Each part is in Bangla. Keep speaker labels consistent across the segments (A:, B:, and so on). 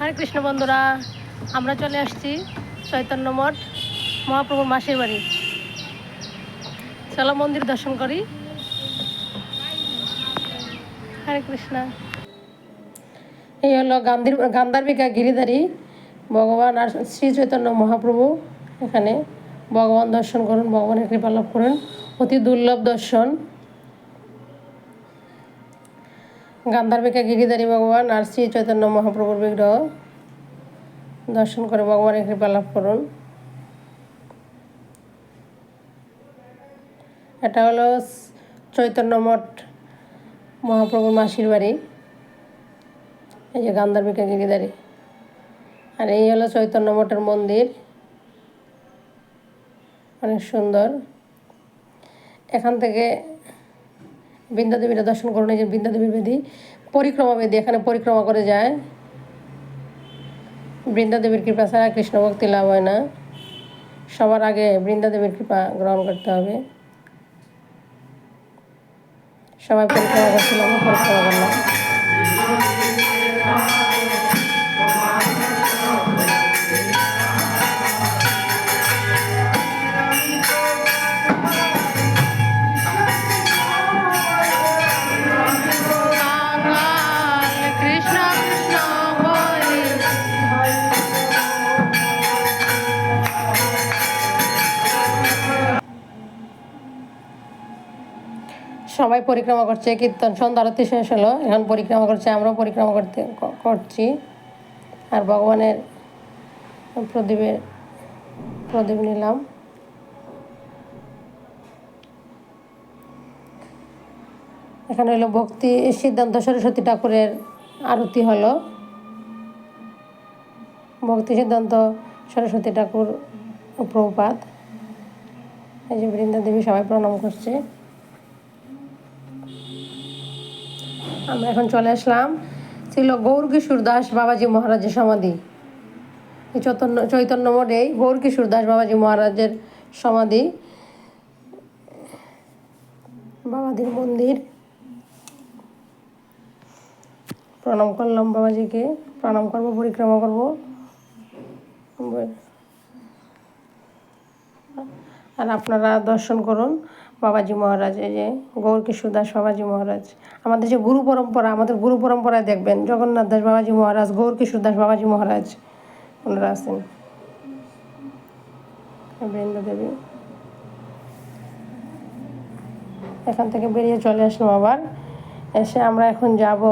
A: হরে কৃষ্ণ বন্ধুরা, আমরা চলে আসছি চৈতন্য মঠ, মহাপ্রভুর মাসির বাড়ি। চলো মন্দির দর্শন করি। হরে কৃষ্ণ। এই হলো গান্ধীর, গান্ধারবিকা গিরিধারী, ভগবান আর শ্রী চৈতন্য মহাপ্রভু এখানে ভগবান দর্শন করুন, ভগবানের কৃপা লাভ করুন। অতি দুর্লভ দর্শন। গান্ধার্বিকা গিরিধারী ভগবান আর শ্রী চৈতন্য মহাপ্রভুর বিগ্রহ। দর্শন করে ভগবানের কৃপা লাভ করুন। এটা হলো চৈতন্য মঠ মহাপ্রভুর মাসির বাড়ি। এই যে গান্ধার্বিকা গিরিধারী। আর এই হলো চৈতন্য মঠের মন্দির। অনেক সুন্দর। এখান থেকে বৃন্দাদেবীরা দর্শন করুন এই যে বৃন্দাদেবী বেদি পরিক্রমা বেদি, এখানে পরিক্রমা করে যায়। বৃন্দাদেবীর কৃপা ছাড়া কৃষ্ণ ভক্তি লাভ হয় না। সবার আগে বৃন্দাদেবীর কৃপা গ্রহণ করতে হবে। সবাই পরিক্রমা করছিলাম পরিক্রমা করলাম। সবাই পরিক্রমা করছে, কীর্তন, সন্ধ্যা, আরতি শেষ হলো, এখন পরিক্রমা করছে, আমরাও পরিক্রমা করতে করছি। আর ভগবানের প্রদীপের, প্রদীপ নিলাম। এখানে হলো ভক্তি, সিদ্ধান্ত সরস্বতী ঠাকুরের আরতি হলো। ভক্তি, সিদ্ধান্ত, সরস্বতী ঠাকুর প্রভুপাত এই যে বৃন্দা দেবী সবাই প্রণাম করছে। আমরা এখন চলে আসলাম। ছিল গৌর কিশোর দাস বাবাজি মহারাজের সমাধি। চৈতন্য চৈতন্য মোড়েই গৌর কিশোর দাস বাবাজি মহারাজের সমাধি। বাবাজির মন্দির। প্রণাম করলাম বাবাজিকে। প্রণাম করব, পরিক্রমা করব। আর আপনারা দর্শন করুন। বাবাজি মহারাজ, এই যে গৌর কিশোর দাস বাবাজি মহারাজ। আমাদের যে গুরু পরম্পরা, আমাদের গুরু পরম্পরায় দেখবেন, জগন্নাথ দাস বাবাজি মহারাজ, গৌর কিশোর দাস বাবাজি মহারাজ, ওনারা আছেন। বৃন্দা দেবী এখান থেকে বেরিয়ে চলে আসলাম আবার। এসে আমরা এখন যাব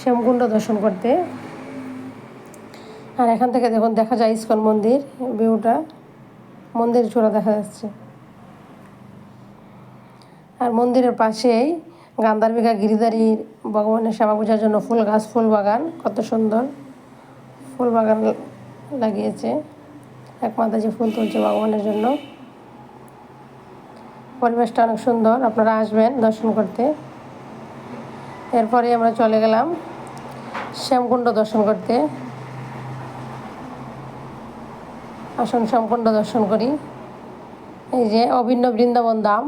A: শ্যামকুণ্ড দর্শন করতে। আর এখান থেকে দেখুন, দেখা যায় ইস্কন মন্দির, ভিউটা। মন্দির চূড়া দেখা যাচ্ছে। আর মন্দিরের পাশেই গান্ধারবিঘা গিরিধারীর ভগবানের সেবা বোঝার জন্য ফুল গাছ, ফুল বাগান, কত সুন্দর। ফুল বাগান লাগিয়েছে। এক মাতাজি ফুল তুলছে ভগবানের জন্য। পরিবেশটা অনেক সুন্দর। আপনারা আসবেন দর্শন করতে। এরপরে আমরা চলে গেলাম শ্যামকুণ্ড দর্শন করতে। আসন শ্যামকুণ্ড দর্শন করি। এই যে অভিন্ন বৃন্দাবন ধাম।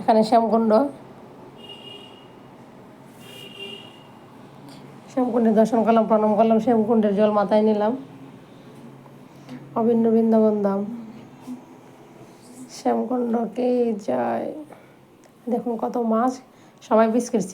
A: এখানে শ্যামকুণ্ড। শ্যামকুণ্ডে দর্শন করলাম, প্রণাম করলাম, শ্যামকুণ্ডের জল মাথায় নিলাম। অভিন্ন বৃন্দাবন ধাম শ্যামকুণ্ডকে যায়। দেখুন কত মাছ, সবাই বিস্কিট